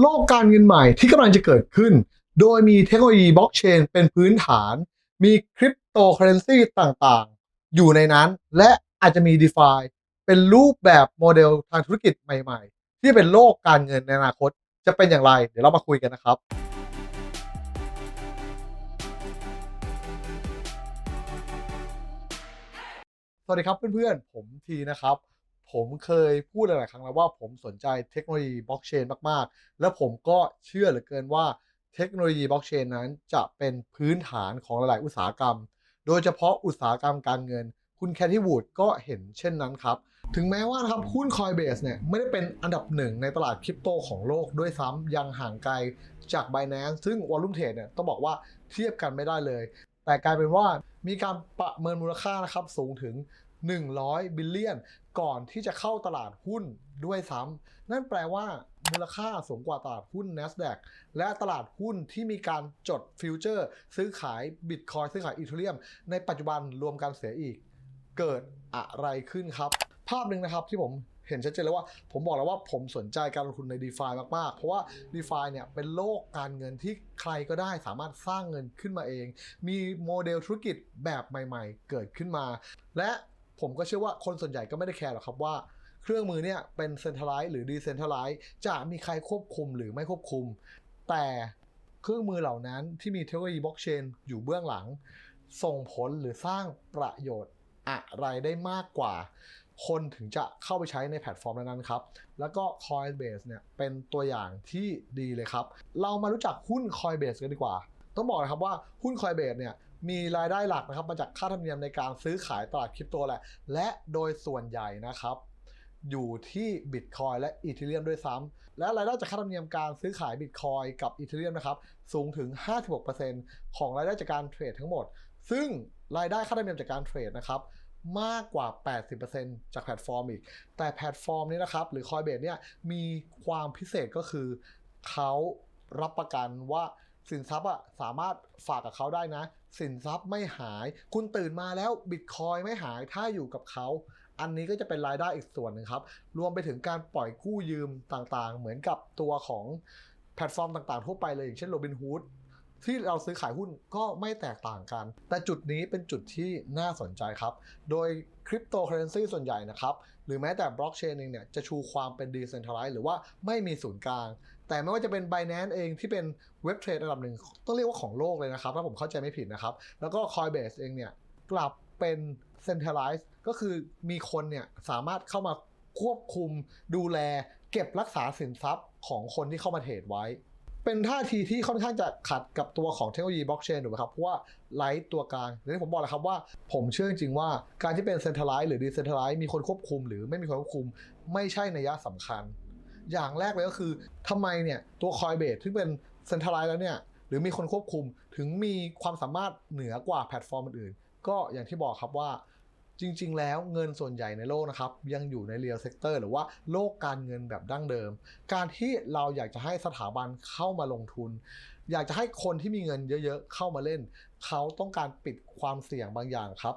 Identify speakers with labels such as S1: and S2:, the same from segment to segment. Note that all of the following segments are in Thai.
S1: โลกการเงินใหม่ที่กำลังจะเกิดขึ้น โดยมีเทคโนโลยีบล็อกเชนเป็นพื้นฐาน มีคริปโตเคอเรนซีต่างๆ อยู่ในนั้น และอาจจะมี d e f i เป็นรูปแบบโมเดลทางธุรกิจใหม่ๆ ที่เป็นโลกการเงินในอนาคต จะเป็นอย่างไร เดี๋ยวเรามาคุยกันนะครับสวัสดีครับเพื่อนๆ ผมทีนะครับ ผมเคยพูดหลาย ๆ ครั้งแล้วว่าผมสนใจเทคโนโลยีบล็อกเชนมาก ๆ และผมก็เชื่อเหลือเกินว่าเทคโนโลยีบล็อกเชนนั้นจะเป็นพื้นฐานของหลาย ๆ อุตสาหกรรม โดยเฉพาะอุตสาหกรรมการเงิน คุณแคทที่วูดก็เห็นเช่นนั้นครับ ถึงแม้ว่าครับหุ้น Coinbase เนี่ยไม่ได้เป็นอันดับหนึ่งในตลาดคริปโตของโลกด้วยซ้ำยังห่างไกลจาก Binance ซึ่ง Volume Trade เนี่ยต้องบอกว่าเทียบกันไม่ได้เลย แต่กลายเป็นว่ามีการประเมินมูลค่านะครับสูงถึง 100 บิลเลียน ก่อนที่จะเข้าตลาดหุ้นด้วยซ้ำนั่นแปลว่ามูลค่าสูงกว่าตลาดหุ้น NASDAQ และตลาดหุ้นที่มีการจดฟิวเจอร์ ซื้อขายบิตคอยซื้อขายอีเทเรียม ในปัจจุบันรวมกันเสียอีก เกิดอะไรขึ้นครับ ภาพหนึ่งนะครับที่ผมเห็นชัดเจนเลยว่าผมบอกแล้วว่าผมสนใจการลงทุนใน d e f ามาก ๆ เพราะว่า d e f าเนี่ยเป็นโลกการเงินที่ใครก็ได้สามารถสร้างเงินขึ้นมาเอง มีโมเดลธุรกิจแบบใหม่ ๆ เกิดขึ้นมา และ ผมก็เชื่อว่าคนส่วนใหญ่ก็ไม่ได้แคร์หรอกครับว่าเครื่องมือเนี่ยเป็นเซนทรัลไลซ์หรือดีเซนทรัลไลซ์จะมีใครควบคุมหรือไม่ควบคุม แต่เครื่องมือเหล่านั้นที่มีเทคโนโลยีบล็อกเชนอยู่เบื้องหลัง ส่งผลหรือสร้างประโยชน์อะไรได้มากกว่า คนถึงจะเข้าไปใช้ในแพลตฟอร์มนั้นๆครับ แล้วก็ Coinbase เนี่ยเป็นตัวอย่างที่ดีเลยครับ เรามารู้จักหุ้น Coinbase กันดีกว่า ต้องบอกนะครับว่าหุ้น Coinbase เนี่ย มีรายได้หลักนะครับมาจากค่าธรรมเนียมในการซื้อขายตลาดคริปโตแหละ และโดยส่วนใหญ่นะครับ อยู่ที่ Bitcoin และ Ethereum ด้วยซ้ำและรายได้จากค่าธรรมเนียมการซื้อขาย Bitcoin กับ Ethereum นะครับสูงถึง 56%ของรายได้จากการเทรดทั้งหมด ซึ่งรายได้ค่าธรรมเนียมจากการเทรดนะครับมากกว่า 80%จากแพลตฟอร์มอีก แต่แพลตฟอร์มนี้นะครับ หรือ Coinbase เนี่ย มีความพิเศษก็คือ เขารับประกันว่า สินทรัพย์อะสามารถฝากกับเขาได้นะ สินทรัพย์ไม่หาย คุณตื่นมาแล้วบิตคอยไม่หายถ้าอยู่กับเขา อันนี้ก็จะเป็นรายได้อีกส่วนหนึ่งครับ รวมไปถึงการปล่อยกู้ยืมต่างๆ เหมือนกับตัวของแพลตฟอร์มต่างๆ ทั่วไปเลยอย่างเช่น Robinhood ที่เราซื้อขายหุ้นก็ไม่แตกต่างกัน แต่จุดนี้เป็นจุดที่น่าสนใจครับ โดยคริปโตเคอเรนซีส่วนใหญ่นะครับ หรือแม้แต่บล็อกเชนเองเนี่ยจะชูความเป็นดีเซนทรัลไลซ์หรือว่าไม่มีศูนย์กลาง แต่ไม่ว่าจะเป็น Binance เองที่เป็นเว็บเทรดระดับหนึ่งต้องเรียกว่าของโลกเลยนะครับถ้าผมเข้าใจไม่ผิดนะครับ แล้วก็ Coinbase เองเนี่ยกลับเป็น centralized ก็คือมีคนเนี่ยสามารถเข้ามาควบคุมดูแล เก็บรักษาสินทรัพย์ของคนที่เข้ามาเทรดไว้ เป็นท่าทีที่ค่อนข้างจะขัดกับตัวของเทคโนโลยีบล็อกเชนถูกไหมครับ เพราะว่าไลท์ตัวกลางอย่างที่ผมบอกแล้วครับว่า ผมเชื่อจริงๆว่าการที่เป็นเซ็นทรัลไลซ์หรือดีเซนทรัลไลซ์มีคนควบคุมหรือไม่มีคนควบคุมไม่ใช่นัยสำคัญ อย่างแรกเลยก็คือทำไมเนี่ยตัว Coinbase ที่เป็นเซ็นทรัลไลซ์แล้วเนี่ยหรือมีคนควบคุมถึงมีความสามารถเหนือกว่าแพลตฟอร์มอื่นๆ ก็อย่างที่บอกครับว่าจริง ๆ แล้วเงินส่วนใหญ่ในโลกนะครับ ยังอยู่ในเรียลเซกเตอร์หรือว่าโลกการเงินแบบดั้งเดิม การที่เราอยากจะให้สถาบันเข้ามาลงทุน อยากจะให้คนที่มีเงินเยอะๆ เข้ามาเล่น เขาต้องการปิดความเสี่ยงบางอย่างครับ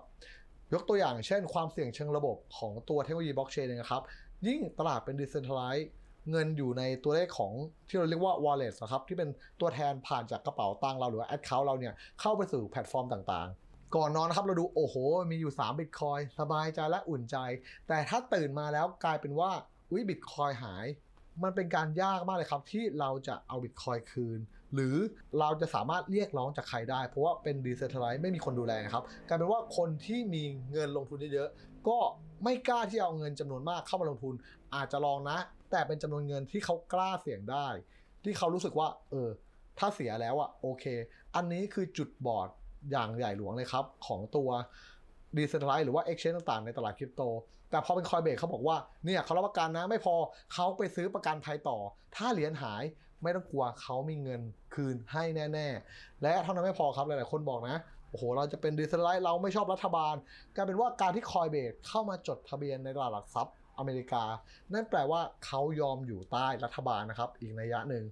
S1: ยกตัวอย่างเช่นความเสี่ยงเชิงระบบของตัวเทคโนโลยีบล็อกเชนนะครับ ยิ่งตลาดเป็นดิเซนทัลไลซ์ เงินอยู่ในตัวเลขของที่เราเรียกว่า wallet นะครับที่เป็นตัวแทนผ่านจากกระเป๋าตังเราหรือว่า account เราเนี่ยเข้าไปสู่แพลตฟอร์มต่างๆ ก่อนนอนนะครับเราดูโอ้โห มีอยู่3บิตคอยสบายใจและอุ่นใจ แต่ถ้าตื่นมาแล้วกลายเป็นว่าอุ้ยบิตคอยหายมันเป็นการยากมากเลยครับที่เราจะเอาบิตคอยคืน หรือเราจะสามารถเรียกร้องจากใครได้ เพราะว่าเป็นดีเซนท r ลไลซ์ไม่มีคนดูแลครับกลายเป็นว่าคนที่มีเงินลงทุนเยอะๆก็ไม่กล้าที่เอาเงินจำนวนมากเข้ามาลงทุน อาจจะลองนะ แต่เป็นจำนวนเงินที่เขากล้าเสี่ยงได้ ที่เขารู้สึกว่า เออ ถ้าเสียแล้วอะโอเค อันนี้คือจุดบอดอย่างใหญ่หลวงเลยครับ ของตัวดีเซนท r ลไลซ์หรือว่า Exchange ต่างๆในตลาดคริปโต แต่พอเป็นคอยเบรเขาบอกว่า เนี่ยเขารับประกันนะไม่พอเขาไปซื้อประกันภัยต่อ ถ้าเหรียญหายไม่ต้องกลัวเขามีเงินคืนให้แน่ ๆ และเท่านั้นไม่พอครับหลายๆคนบอกนะ โอ้โห เราจะเป็นดีเซนไลท์เราไม่ชอบรัฐบาลกลายเป็นว่าการที่คอยเบรเข้ามาจดทะเบียนในตลาดหลักทรัพย์ อเมริกา นั่นแปลว่าเขายอมอยู่ใต้รัฐบาลนะครับ อีกนัยยะหนึ่ง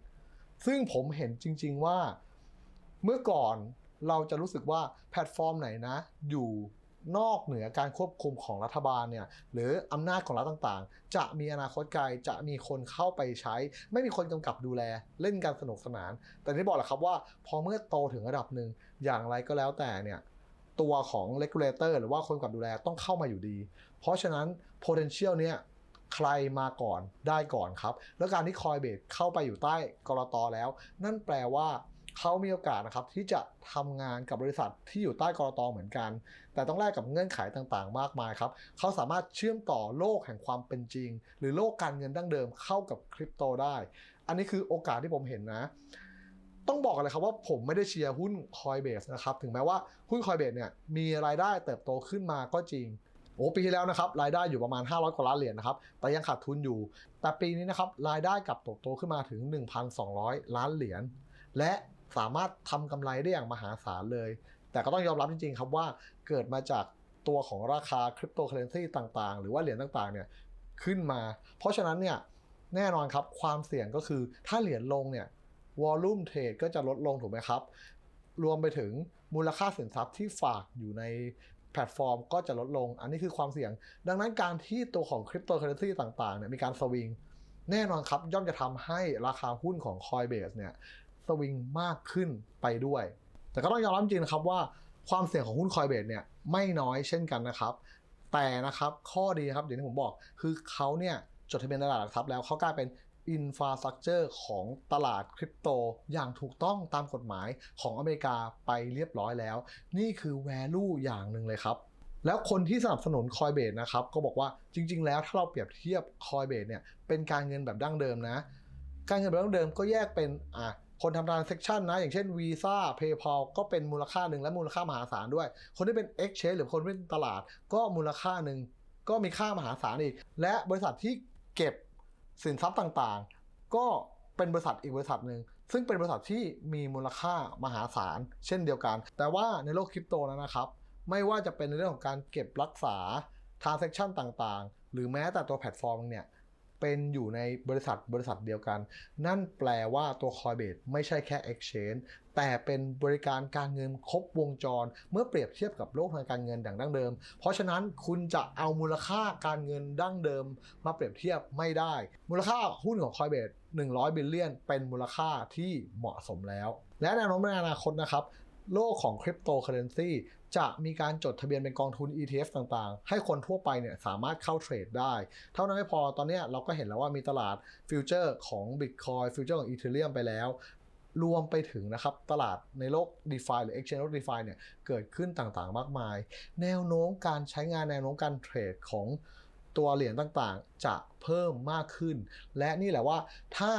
S1: ซึ่งผมเห็นจริง ๆว่า เมื่อก่อนเราจะรู้สึกว่าแพลตฟอร์มไหนนะ อยู่นอกเหนือการควบคุมของรัฐบาลเนี่ยหรืออำนาจของรัฐต่างๆ จะมีอนาคตไกลจะมีคนเข้าไปใช้ ไม่มีคนกำกับดูแลเล่นการสนุกสนาน แต่ที่บอกแหละครับว่า พอเมื่อโตถึงระดับหนึ่งอย่างไรก็แล้วแต่เนี่ย ตัวของ regulator หรือว่าคนกับดูแลต้องเข้ามาอยู่ดี เพราะฉะนั้น potential เนี่ยใครมาก่อนได้ก่อนครับ แล้วการที่คอยเบสเข้าไปอยู่ใต้กรตแล้ว นั่นแปลว่าเขามีโอกาสนะครับที่จะทำงานกับบริษัทที่อยู่ใต้กรตเหมือนกัน แต่ต้องแลกกับเงื่อนไขต่างๆ มากมายครับเขาสามารถเชื่อมต่อโลกแห่งความเป็นจริง หรือโลกการเงินดั้งเดิมเข้ากับคริปโตได้ อันนี้คือโอกาสที่ผมเห็นนะ ต้องบอกกันเลยครับว่าผมไม่ได้เชียร์หุ้น Coinbase นะครับถึงแม้ว่าหุ้น Coinbase เนี่ยมีรายได้เติบโตขึ้นมาก็จริงโอ้ปีที่แล้วนะครับรายได้อยู่ประมาณ 500กว่าล้านเหรียญนะครับแต่ยังขาดทุนอยู่ แต่ปีนี้นะครับรายได้กลับเติบโตขึ้นมาถึง 1,200 ล้านเหรียญและสามารถทำกำไรได้อย่างมหาศาลเลย แต่ก็ต้องยอมรับจริงๆครับว่าเกิดมาจากตัวของราคาคริปโตเคอเรนซีต่างๆ หรือว่าเหรียญต่างๆเนี่ยขึ้นมา เพราะฉะนั้นเนี่ยแน่นอนครับความเสี่ยงก็คือถ้าเหรียญลงเนี่ย วอลลุ่มเทรดก็จะลดลงถูกไหมครับ รวมไปถึงมูลค่าสินทรัพย์ที่ฝากอยู่ในแพลตฟอร์มก็จะลดลง อันนี้คือความเสี่ยง ดังนั้นการที่ตัวของคริปโตเคอเรนซีต่างๆเนี่ยมีการสวิงแน่นอนครับ ย่อมจะทำให้ราคาหุ้นของ Coinbase เนี่ยสวิงมากขึ้นไปด้วย แต่ก็ต้องยอมรับจริงนะครับว่าความเสี่ยงของหุ้น Coinbase เนี่ยไม่น้อยเช่นกันนะครับ แต่นะครับข้อดีครับอย่างที่ผมบอกคือเขาเนี่ยจดทะเบียนตลาดหลักทรัพย์แล้วเขากลายเป็น อินฟราสตรักเจอร์ของตลาดคริปโต อย่างถูกต้องตามกฎหมายของอเมริกาไปเรียบร้อยแล้ว นี่คือ value อย่างหนึ่งเลยครับแล้วคนที่สนับสนุน Coinbase นะครับก็บอกว่าจริง ๆ แล้วถ้าเราเปรียบเทียบ Coinbase เนี่ยเป็นการเงินแบบดั้งเดิมนะ การเงินแบบดั้งเดิมก็แยกเป็นอะคนทำ transaction นะ อย่างเช่น Visa PayPal ก็เป็นมูลค่าหนึ่งและมูลค่ามหาศาลด้วย คนที่เป็น exchange หรือคนที่เป็นตลาดก็มูลค่าหนึ่งก็มีค่ามหาศาลอีก และบริษัทที่เก็บ สินทรัพย์ต่างๆ ก็เป็นบริษัทอีกบริษัทหนึ่งซึ่งเป็นบริษัทที่มีมูลค่ามหาศาลเช่นเดียวกัน แต่ว่าในโลกคริปโตนั้นนะครับ ไม่ว่าจะเป็นในเรื่องของการเก็บรักษา transaction ต่างๆ หรือแม้แต่ตัวแพลตฟอร์มเนี่ย เป็นอยู่ในบริษัทบริษัทเดียวกัน นั่นแปลว่าตัว Coinbase ไม่ใช่แค่ Exchange แต่เป็นบริการการเงินครบวงจร เมื่อเปรียบเทียบกับโลกทางการเงินดังดั้งเดิม เพราะฉะนั้นคุณจะเอามูลค่าการเงินดั้งเดิม มาเปรียบเทียบไม่ได้ มูลค่าหุ้นของ Coinbase 100 บิลเลียน เป็นมูลค่าที่เหมาะสมแล้ว และแนวโน้มในอนาคตนะครับโลกของคริปโตเคอเรนซี จะมีการจดทะเบียนเป็นกองทุน ETF ต่างๆ ให้คนทั่วไปเนี่ยสามารถเข้าเทรดได้ เท่านั้นไม่พอตอนนี้เราก็เห็นแล้วว่ามีตลาดฟิวเจอร์ของ Bitcoin ฟิวเจอร์ของ Ethereum ไปแล้วรวมไปถึงนะครับตลาดในโลก DeFi หรือ Exchange โลก DeFi เนี่ยเกิดขึ้นต่างๆ มากมาย แนวโน้มการใช้งานแนวโน้มการเทรดของตัวเหรียญต่างๆ จะเพิ่มมากขึ้น และนี่แหละว่าถ้า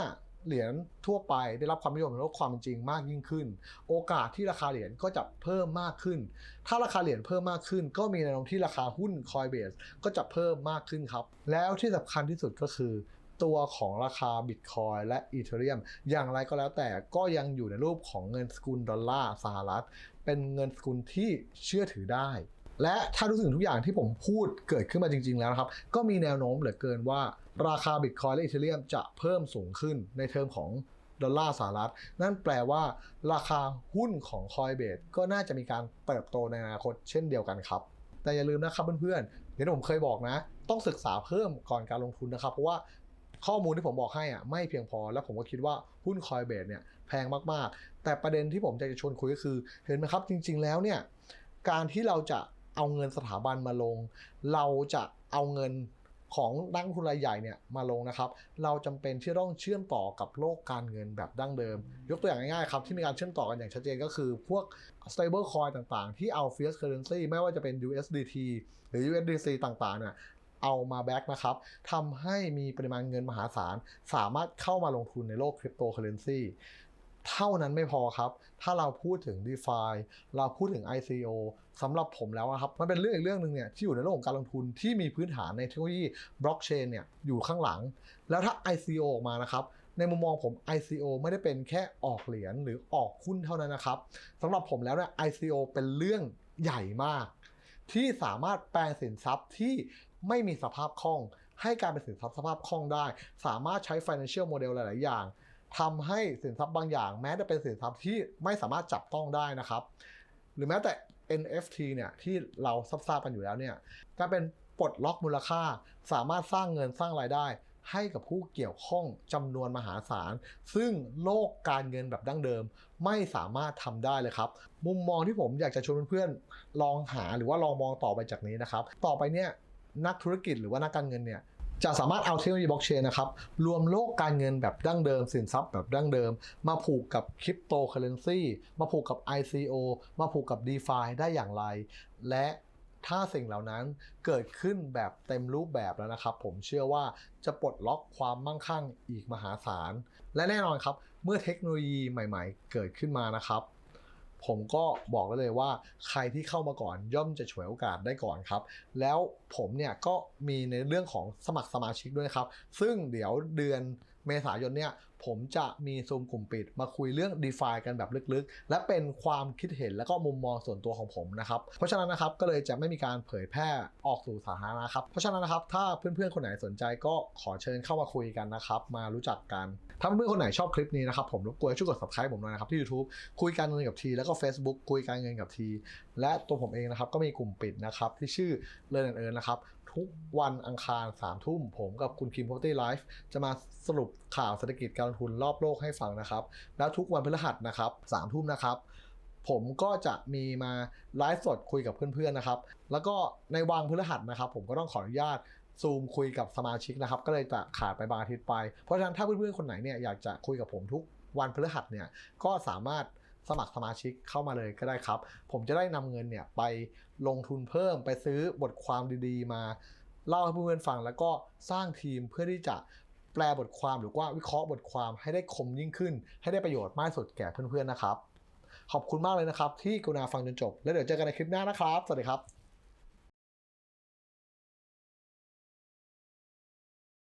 S1: เหรียญทั่วไปได้รับความนิยมในโลกความเป็นจริงมากยิ่งขึ้น โอกาสที่ราคาเหรียญก็จะเพิ่มมากขึ้น ถ้าราคาเหรียญเพิ่มมากขึ้น ก็มีแนวโน้มที่ราคาหุ้น Coinbase ก็จะเพิ่มมากขึ้นครับ แล้วที่สำคัญที่สุดก็คือ ตัวของราคา Bitcoin และ Ethereum อย่างไรก็แล้วแต่ก็ยังอยู่ในรูปของเงินสกุลดอลลาร์สหรัฐ เป็นเงินสกุลที่เชื่อถือได้ และถ้ารู้สึกทุกอย่างที่ผมพูดเกิดขึ้นมาจริง ๆ แล้วนะครับ ก็มีแนวโน้มเหลือเกินว่าราคา Bitcoin และ Ethereum จะเพิ่มสูงขึ้นในเทอมของดอลลาร์สหรัฐ นั่นแปลว่า ราคาหุ้นของ Coinbase ก็น่าจะมีการเติบโตในอนาคตเช่นเดียวกันครับ แต่อย่าลืมนะครับเพื่อนๆอย่างที่ผมเคยบอกนะ ต้องศึกษาเพิ่มก่อนการลงทุนนะครับ เพราะว่าข้อมูลที่ผมบอกให้อะไม่เพียงพอ แล้วผมก็คิดว่าหุ้น Coinbase เนี่ยแพงมากๆ แต่ประเด็นที่ผมจะชวนคุยก็คือ เห็นไหมครับจริง ๆ แล้วเนี่ยการที่เราจะ เอาเงินสถาบันมาลง เราจะเอาเงินของนักลงทุนรายใหญ่เนี่ยมาลงนะครับ เราจำเป็นที่ต้องเชื่อมต่อกับโลกการเงินแบบดั้งเดิม ยกตัวอย่างง่ายๆครับ ที่มีการเชื่อมต่อกันอย่างชัดเจนก็คือ พวก stable coin ต่างๆ ที่เอา fiat currency ไม่ว่าจะเป็น USDT หรือ USDC ต่างๆเนี่ยเอามาแบ็กนะครับทำให้มีปริมาณเงินมหาศาล สามารถเข้ามาลงทุนในโลกคริปโตเคอเรนซี เท่านั้นไม่พอครับ ถ้าเราพูดถึง DeFi เราพูดถึง ICO สำหรับผมแล้วครับ มันเป็นเรื่องอีกเรื่องหนึ่งเนี่ยที่อยู่ในโลกของการลงทุนที่มีพื้นฐานในเทคโนโลยีบล็อกเชนเนี่ยอยู่ข้างหลัง แล้วถ้า ICO ออกมานะครับ ในมุมมองผม ICO ไม่ได้เป็นแค่ออกเหรียญหรือออกหุ้นเท่านั้นนะครับสำหรับผมแล้วเนี่ย ICO เป็นเรื่องใหญ่มาก ที่สามารถแปลงสินทรัพย์ที่ไม่มีสภาพคล่อง ให้กลารเป็นสินทรัพย์สภาพคล่องได้ สามารถใช้ financial model หลาย ๆ อย่าง ทำให้สินทรัพย์บางอย่าง แม้จะเป็นสินทรัพย์ที่ไม่สามารถจับต้องได้นะครับ หรือแม้แต่ NFT เนี่ยที่เราทราบกันอยู่แล้วเนี่ยการเป็นปลดล็อกมูลค่า สามารถสร้างเงินสร้างรายได้ ให้กับผู้เกี่ยวข้องจำนวนมหาศาล ซึ่งโลกการเงินแบบดั้งเดิม ไม่สามารถทำได้เลยครับ มุมมองที่ผมอยากจะชวนเพื่อนๆลองหาหรือว่าลองมองต่อไปจากนี้นะครับ ต่อไปเนี่ยนักธุรกิจหรือว่านักการเงินเนี่ย จะสามารถเอาเทคโนโลยีบล็อกเชนนะครับ รวมโลกการเงินแบบดั้งเดิม สินทรัพย์แบบดั้งเดิม มาผูกกับคริปโตเคอเรนซีมาผูกกับ ICO มาผูกกับ d e f i ได้อย่างไร และถ้าสิ่งเหล่านั้นเกิดขึ้นแบบเต็มรูปแบบแล้วนะครับ ผมเชื่อว่าจะปลดล็อกความมั่งคั่งอีกมหาศาล และแน่นอนครับ เมื่อเทคโนโลยีใหม่ ๆ เกิดขึ้นมานะครับ ผมก็บอกได้เลยว่าใครที่เข้ามาก่อนย่อมจะฉวยโอกาสได้ก่อนครับ แล้วผมเนี่ยก็มีในเรื่องของสมัครสมาชิกด้วยครับ ซึ่งเดี๋ยวเดือนเมษายนเนี่ยผมจะมีซูมกลุ่มปิด มาคุยเรื่อง d e f i กันแบบลึกๆ และเป็นความคิดเห็นและก็มุมมองส่วนตัวของผมนะครับ เพราะฉะนั้นนะครับก็เลยจะไม่มีการเผยแพร่ออกสู่สาธารณะครับ เพราะฉะนั้นนะครับถ้าเพื่อนๆ คนไหนสนใจก็ขอเชิญเข้ามาคุยกันนะครับ มารู้จักกัน ถ้าเพื่อนคนไหนชอบคลิปนี้นะครับผมรบกวนช่วยกด subscribe ผมหน่อยนะครับที่ YouTube คุยการเงินกับทีแล้วก็ Facebook คุยการเงินกับทีและตัวผมเองนะครับก็มีกลุ่มปิดนะครับที่ชื่อ Learn and Earn นะครับทุกวันอังคาร3ามทุ่มผมกับคุณคิม Property Life จะมาสรุปข่าวเศรษฐกิจการลงทุนรอบโลกให้ฟังนะครับ แล้วทุกวันพฤหัสนะครับสามทุ่มนะครับผมก็จะมีมาไลฟ์สดคุยกับเพื่อนๆนะครับ แล้วก็ในวางพฤหัสนะครับ ผมก็ต้องขออนุญาต ซูมคุยกับสมาชิกนะครับ ก็เลยจะขาดไปบางอาทิตย์ไป เพราะฉะนั้นถ้าเพื่อนๆคนไหนเนี่ยอยากจะคุยกับผมทุกวันพฤหัสเนี่ยก็สามารถสมัครสมาชิกเข้ามาเลยก็ได้ครับ ผมจะได้นำเงินเนี่ยไปลงทุนเพิ่มไปซื้อบทความดีๆ มาเล่าให้เพื่อนๆฟัง แล้วก็สร้างทีมเพื่อที่จะแปลบทความหรือว่าวิเคราะห์บทความให้ได้คมยิ่งขึ้น ให้ได้ประโยชน์มากสุดแก่เพื่อนๆนะครับ ขอบคุณมากเลยนะครับ ที่กรุณาฟังจนจบ แล้วเดี๋ยวเจอกันในคลิปหน้านะครับ สวัสดีครับ